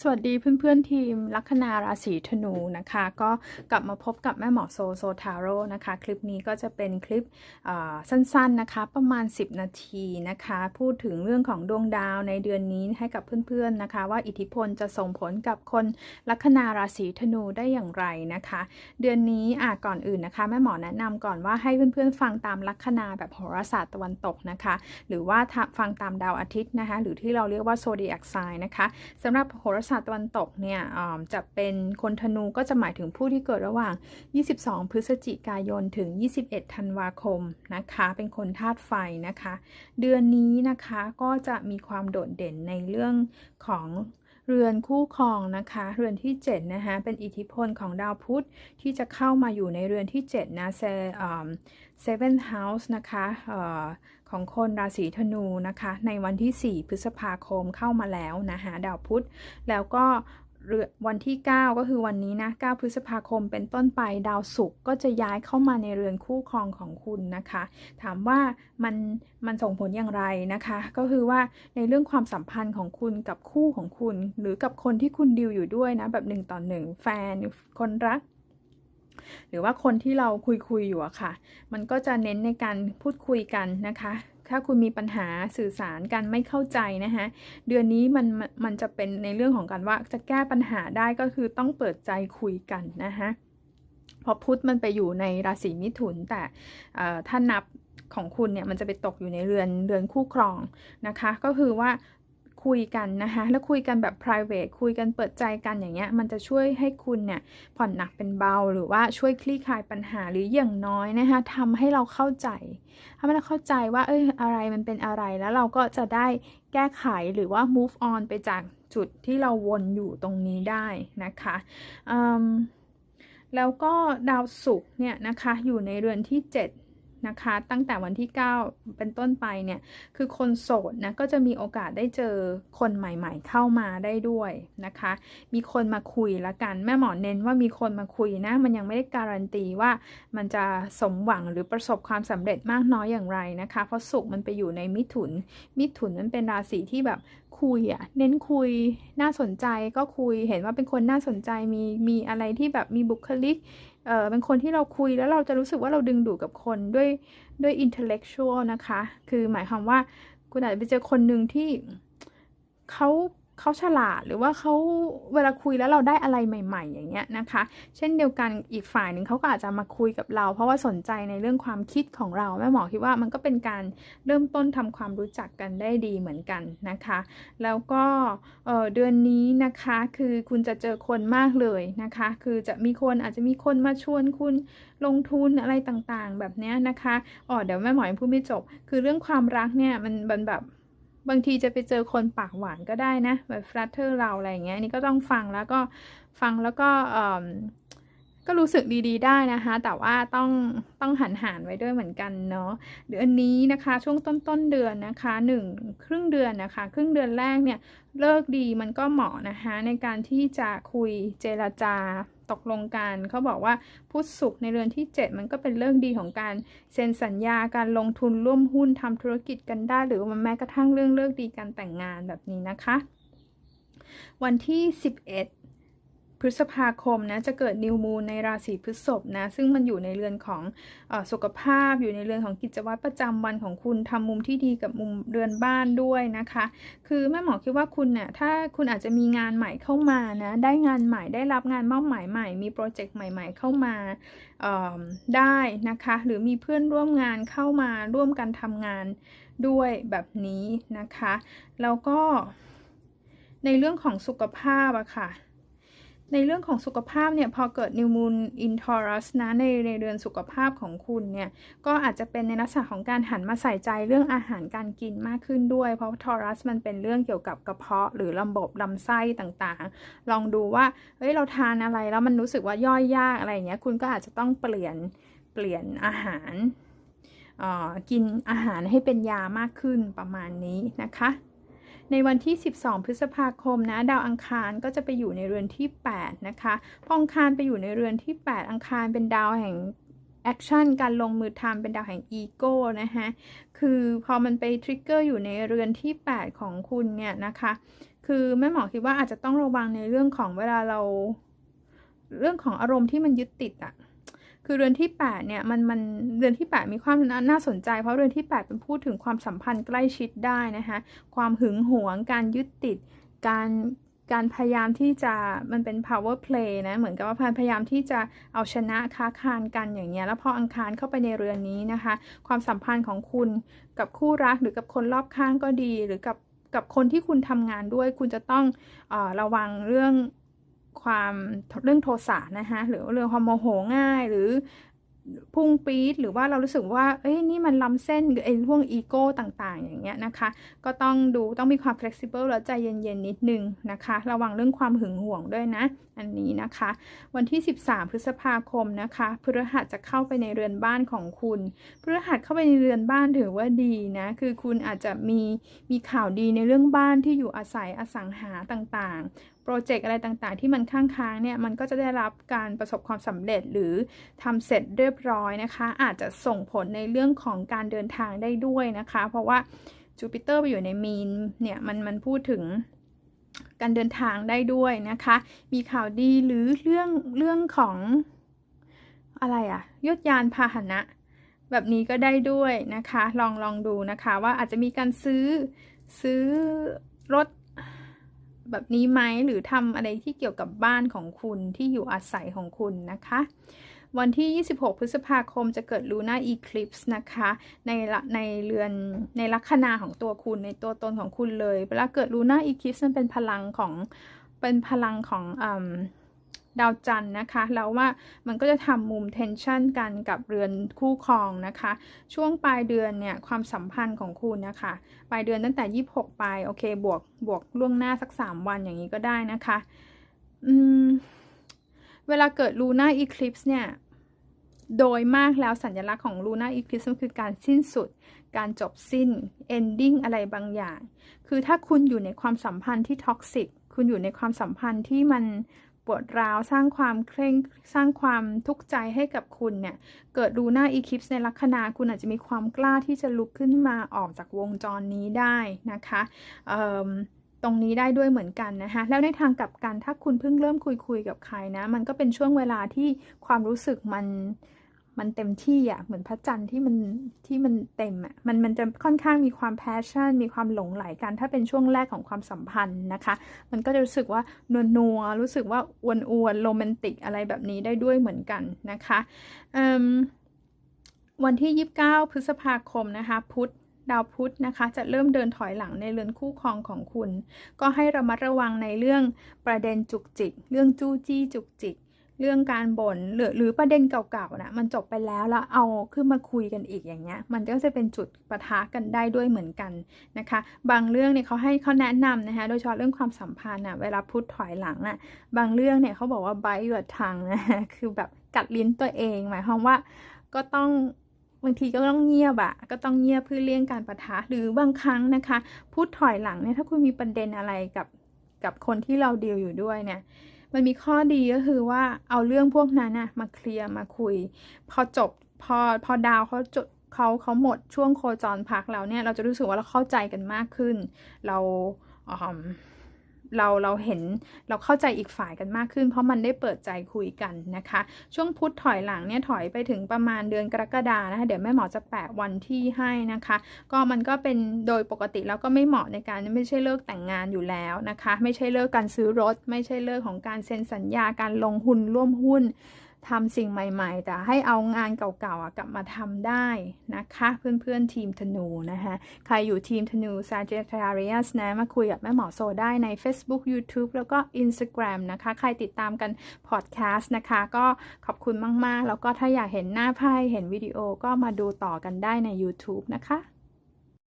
สวัสดีเพื่อนๆทีมลัคนาราศีธนูนะคะ ก็กลับมาพบกับแม่หมอโซโซทาโร่นะคะ คลิปนี้ก็จะเป็นคลิปสั้นๆนะคะ ประมาณ 10 นาทีนะคะ พูดถึงเรื่องของดวงดาวในเดือนนี้ให้กับเพื่อนๆนะคะ ว่าอิทธิพลจะส่งผลกับคนลัคนาราศีธนูได้อย่างไรนะคะ เดือนนี้อะก่อนอื่นนะคะ แม่หมอแนะนำก่อนว่าให้เพื่อนๆฟังตามลัคนาแบบโหราศาสตร์ตะวันตกนะคะ หรือว่าฟังตามดาวอาทิตย์นะคะ หรือที่เราเรียกว่าโซเดียกไซน์นะคะสำหรับโหราศาสตร์ตะวันตกเนี่ยจะเป็นคนธนูก็จะหมายถึงผู้ที่เกิดระหว่าง 22 พฤศจิกายนถึง 21 ธันวาคมนะคะ เป็นคนธาตุไฟนะคะ เดือนนี้นะคะก็จะมีความโดดเด่นในเรื่องของเรือนคู่ครองนะคะ เรือนที่7นะคะเป็นอิทธิพลของดาวพุธที่จะเข้ามาอยู่ในเรือนที่7นะเซอา Seventh House นะคะออของคนราศีธนูนะคะ ในวันที่ 4 พฤษภาคมเข้ามาแล้วนะคะดาวพุธ แล้วก็วันที่ 9 ก็คือวันนี้นะ 9 พฤษภาคมเป็นต้นไปดาวศุกร์ก็จะย้ายเข้ามาในเรือนคู่ครองของคุณนะคะ ถามว่ามันมันส่งผลอย่างไรนะคะ ก็คือว่าในเรื่องความสัมพันธ์ของคุณกับคู่ของคุณ หรือกับคนที่คุณดิวอยู่ด้วยนะ แบบหนึ่งต่อหนึ่งแฟน คนรัก หรือว่าคนที่เราคุยคุยอยู่อะค่ะ มันก็จะเน้นในการพูดคุยกันนะคะ ถ้าคุณมีปัญหาสื่อสารกันไม่เข้าใจนะคะเดือนนี้มันมันจะเป็นในเรื่องของการว่าจะแก้ปัญหาได้ก็คือต้องเปิดใจคุยกันนะคะเพราะพุธมันไปอยู่ในราศีมิถุนแต่ถ้านับของคุณเนี่ยมันจะไปตกอยู่ในเรือนเรือนคู่ครองนะคะ ก็คือว่า คุยกันนะคะ แล้วคุยกันแบบ private คุยกันเปิดใจกันอย่างเงี้ย มันจะช่วยให้คุณเนี่ยผ่อนหนักเป็นเบา หรือว่าช่วยคลี่คลายปัญหาหรืออย่างน้อยนะคะทำให้เราเข้าใจทำให้เราเข้าใจว่าเอ้ยอะไรมันเป็นอะไรแล้วเราก็จะได้แก้ไขหรือว่า move on ไปจากจุดที่เราวนอยู่ตรงนี้ได้นะคะแล้วก็ดาวศุกร์เนี่ยนะคะอยู่ในเรือนที่ 7 นะคะ ตั้งแต่วันที่ 9 เป็นต้นไปเนี่ย คือคนโสดนะก็จะมีโอกาสได้เจอคนใหม่ๆ เข้ามาได้ด้วยนะคะ มีคนมาคุยละกัน แม่หมอเน้นว่ามีคนมาคุยนะ มันยังไม่ได้การันตีว่ามันจะสมหวังหรือประสบความสำเร็จมากน้อยอย่างไรนะคะ เพราะสุขมันไปอยู่ในมิถุน มิถุนมันเป็นราศีที่แบบคุยอะเน้นคุยน่าสนใจก็คุยเห็นว่าเป็นคนน่าสนใจมีมีอะไรที่แบบมีบุคลิก เออเป็นคนที่เราคุยแล้วเราจะรู้สึกว่าเราดึงดูดกับคนด้วยด้วยอินเทลเล็กชวลนะคะ คือหมายความว่าคุณอาจจะไปเจอคนหนึ่งที่เขา เขาฉลาดหรือว่าเขาเวลาคุยแล้วเราได้อะไรใหม่ ๆ อย่างเงี้ยนะคะ เช่นเดียวกันอีกฝ่ายหนึ่งเขาก็อาจจะมาคุยกับเรา เพราะว่าสนใจในเรื่องความคิดของเราแม่หมอคิดว่ามันก็เป็นการเริ่มต้นทำความรู้จักกันได้ดีเหมือนกันนะคะ แล้วก็เเดือนนี้นะคะคือคุณจะเจอคนมากเลยนะคะ คือจะมีคนอาจจะมีคนมาชวนคุณลงทุนอะไรต่างๆ แบบเนี้ยนะคะอ๋อเดี๋ยวแม่หมอยังพูดไม่จบ คือเรื่องความรักเนี่ยมันแบบ บางทีจะไปเจอคนปากหวานก็ได้นะแบบฟลัตเตอร์เราอะไรอย่างเงี้ยนี่ก็ต้องฟังแล้วก็ฟังแล้วก็ ก็รู้สึกดีๆได้นะคะ แต่ว่าต้องต้องหันหันไว้ด้วยเหมือนกันเนาะเดือนนี้นะคะ ช่วงต้นต้นเดือนนะคะหนึ่งครึ่งเดือนนะคะ ครึ่งเดือนแรกเนี่ยเลิกดีมันก็เหมาะนะคะในการที่จะคุยเจรจาตกลงกันเขาบอกว่าพุธศุกร์ในเรือนที่ 7 มันก็เป็นเรื่องดีของการเซ็นสัญญาการลงทุนร่วมหุ้นทำธุรกิจกันได้ หรือแม้กระทั่งเรื่องเลิกดีการแต่งงานแบบนี้นะคะ วันที่ 11 พฤษภาคมนะจะเกิดนิวมูนในราศีพฤษภนะซึ่งมันอยู่ในเรือนของอสุขภาพ อยู่ในเรือนของกิจวัตรประจำวันของคุณทำมุมที่ดีกับมุมเรือนบ้านด้วยนะคะ คือแม่หมอคิดว่าคุณเนี่ยถ้าคุณอาจจะมีงานใหม่เข้ามานะได้งานใหม่ได้รับงานมอบหมายใหม่ มีโปรเจกต์ใหม่ ๆ เข้ามาได้นะคะ หรือมีเพื่อนร่วมงานเข้ามาร่วมกันทำงานด้วยแบบนี้นะคะแล้วก็ในเรื่องของสุขภาพอะค่ะ ในเรื่องของสุขภาพเนี่ยพอเกิด New Moon in Taurus นะในในเรือนสุขภาพของคุณเนี่ยก็อาจจะเป็นในลักษณะของการหันมาใส่ใจเรื่องอาหารการกินมากขึ้นด้วย เพราะ Taurus มันเป็นเรื่องเกี่ยวกับกระเพาะหรือระบบลำไส้ต่างๆ ลองดูว่าเฮ้ยเราทานอะไรแล้วมันรู้สึกว่าย่อยยากอะไรเงี้ยคุณก็อาจจะต้องเปลี่ยนเปลี่ยนอาหารกินอาหารให้เป็นยามากขึ้นประมาณนี้นะคะ ในวันที่ 12 พฤษภาคมนะดาวอังคารก็จะไปอยู่ในเรือนที่ 8 นะคะพออังคารไปอยู่ในเรือนที่ 8 อังคารเป็นดาวแห่งแอคชั่นการลงมือทำเป็นดาวแห่งอีโก้นะคะคือพอมันไปทริกเกอร์อยู่ในเรือนที่ 8 ของคุณเนี่ยนะคะ คือแม่หมอคิดว่าอาจจะต้องระวังในเรื่องของเวลาเรา เรื่องของอารมณ์ที่มันยึดติดอะ คือเรือนที่8เนี่ยมันมันเรือนที่ 8 มีความน,น่าสนใจ เพราะเรือนที่ 8 เป็นพูดถึงความสัมพันธ์ใกล้ชิดได้นะคะความหึงหวง การยึดติด การการพยายามที่จะมันเป็น power play นะเหมือนกับว่าพยายามที่จะเอาชนะค้าคานกันอย่างเงี้ยแล้วพออังคารเข้าไปในเรือนนี้นะคะ ความสัมพันธ์ของคุณกับคู่รักหรือกับคนรอบข้างก็ดี หรือกับกับคนที่คุณทำงานด้วย คุณจะต้องอระวังเรื่อง ความเรื่องโทสะนะคะหรือเรื่องความโมโหง่ายหรือพุ่งปี๊ดหรือว่าเรารู้สึกว่า เอ้ย นี่มันล้ำเส้นหรือไอ้พวกอีโก้ต่างๆ อย่างเงี้ยนะคะ ก็ต้องดูต้องมีความ flexible แล้วใจเย็นๆ นิดนึงนะคะ ระวังเรื่องความหึงหวงด้วยนะ อันนี้นะคะ วันที่ 13 พฤษภาคมนะคะ พฤหัสจะเข้าไปในเรือนบ้านของคุณ พฤหัสเข้าไปในเรือนบ้านถือว่าดีนะ คือคุณอาจจะมีมีข่าวดีในเรื่องบ้านที่อยู่อาศัยอสังหาต่าง โปรเจกต์อะไรต่างๆ ที่มันค้างๆเนี่ยมันก็จะได้รับการประสบความสำเร็จหรือทำเสร็จเรียบร้อยนะคะ อาจจะส่งผลในเรื่องของการเดินทางได้ด้วยนะคะ เพราะว่าจูปิเตอร์ไปอยู่ในมีนเนี่ยมันมันพูดถึงการเดินทางได้ด้วยนะคะ มีข่าวดีหรือเรื่องเรื่องของอะไรอะยศยานพาหนะ แบบนี้ก็ได้ด้วยนะคะ ลองลองดูนะคะ ว่าอาจจะมีการซื้อซื้อรถ แบบนี้ไหมหรือทำอะไรที่เกี่ยวกับบ้านของคุณที่อยู่อาศัยของคุณนะคะ วันที่ 26 พฤษภาคมจะเกิดลูน่าอีคลิปส์นะคะ ในในเรือนในลัคนาของตัวคุณในตัวตนของคุณเลย เวลาเกิดลูน่าอีคลิปส์มันเป็นพลังของเป็นพลังของอ ดาวจันทร์นะคะ แล้วว่ามันก็จะทำมุมเทนชันกันกับเรือนคู่ครองนะคะ ช่วงปลายเดือนเนี่ยความสัมพันธ์ของคุณนะคะ ปลายเดือนตั้งแต่ 26 ไปโอเค บวกบวกล่วงหน้าสัก 3 วันอย่างนี้ก็ได้นะคะอืมเวลาเกิดลูน่าอีคลิปส์เนี่ยโดยมากแล้วสัญลักษณ์ของลูน่าอีคลิปส์คือการสิ้นสุด การจบสิ้น ending อะไรบางอย่าง คือถ้าคุณอยู่ในความสัมพันธ์ที่ท็อกซิกคุณอยู่ในความสัมพันธ์ที่มัน ปวดร้าวสร้างความเคร่งสร้างความทุกข์ใจให้กับคุณเนี่ย เกิดดูหน้าอีคลิปในลัคนาคุณอาจจะมีความกล้าที่จะลุกขึ้นมาออกจากวงจรนี้ได้นะคะตรงนี้ได้ด้วยเหมือนกันนะคะแล้วในทางกลับกันถ้าคุณเพิ่งเริ่มคุยคุยกับใครนะ มันก็เป็นช่วงเวลาที่ความรู้สึกมัน มันเต็มที่อะเหมือนพระจันทร์ที่มันที่มันเต็มอะมันมันจะค่อนข้างมีความแพชชั่น มีความหลงไหลกัน ถ้าเป็นช่วงแรกของความสัมพันธ์นะคะ มันก็จะรู้สึกว่านัวนัวรู้สึกว่าอวนอวนโรแมนติกอะไรแบบนี้ได้ด้วยเหมือนกันนะคะวันที่ 29 พฤษภาคมนะคะพุธดาวพุธนะคะจะเริ่มเดินถอยหลังในเรือนคู่ครองของคุณ ก็ให้ระมัดระวังในเรื่องประเด็นจุกจิก เรื่องจู้จี้จุกจิก เรื่องการบ่นหรือหรือประเด็นเก่าๆนะมันจบไปแล้วแล้วเอาขึ้นมาคุยกันอีกอย่างเงี้ย มันก็จะเป็นจุดปะทะกันได้ด้วยเหมือนกันนะคะ บางเรื่องเนี่ยเขาให้เขาแนะนำนะคะ โดยเฉพาะเรื่องความสัมพันธ์อะเวลาพูดถอยหลังอะบางเรื่องเนี่ยเขาบอกว่าไบหยดทางนะคือแบบกัดลิ้นตัวเองหมายความว่าก็ต้องบางทีก็ต้องเงียบอะก็ต้องเงียบเพื่อเลี่ยงการประทะหรือบางครั้งนะคะ พูดถอยหลังเนี่ยถ้าคุณมีประเด็นอะไรกับกับคนที่เราดีลอยู่ด้วยเนี่ย มันมีข้อดีก็คือว่าเอาเรื่องพวกนั้นนะมาเคลียร์มาคุย พอจบพอพอดาวเขาจบเขาเขาหมดช่วงโคจรพักแล้วเนี่ยเราจะรู้สึกว่าเราเข้าใจกันมากขึ้น เรา เราเราเห็นเราเข้าใจอีกฝ่ายกันมากขึ้น เพราะมันได้เปิดใจคุยกันนะคะ ช่วงพุธถอยหลังเนี่ยถอยไปถึงประมาณเดือนกรกฎานะคะเดี๋ยวแม่หมอจะแปะวันที่ให้นะคะ ก็มันก็เป็นโดยปกติแล้วก็ไม่เหมาะในการไม่ใช่เลิกแต่งงานอยู่แล้วนะคะ ไม่ใช่เลิกการซื้อรถ ไม่ใช่เลิกของการเซ็นสัญญาการลงหุ้นร่วมหุ้น ทำสิ่งใหม่ๆ แต่ให้เอางานเก่าๆกลับมาทำได้นะคะ เพื่อนๆทีมธนูนะคะใครอยู่ทีมธนู Sagittarius นะมาคุยกับแม่หมอโซได้ใน Facebook YouTube แล้วก็ Instagram นะคะ ใครติดตามกันพอดแคสต์นะคะ ก็ขอบคุณมากๆ แล้วก็ถ้าอยากเห็นหน้าไพ่เห็นวิดีโอก็มาดูต่อกันได้ใน YouTube นะคะ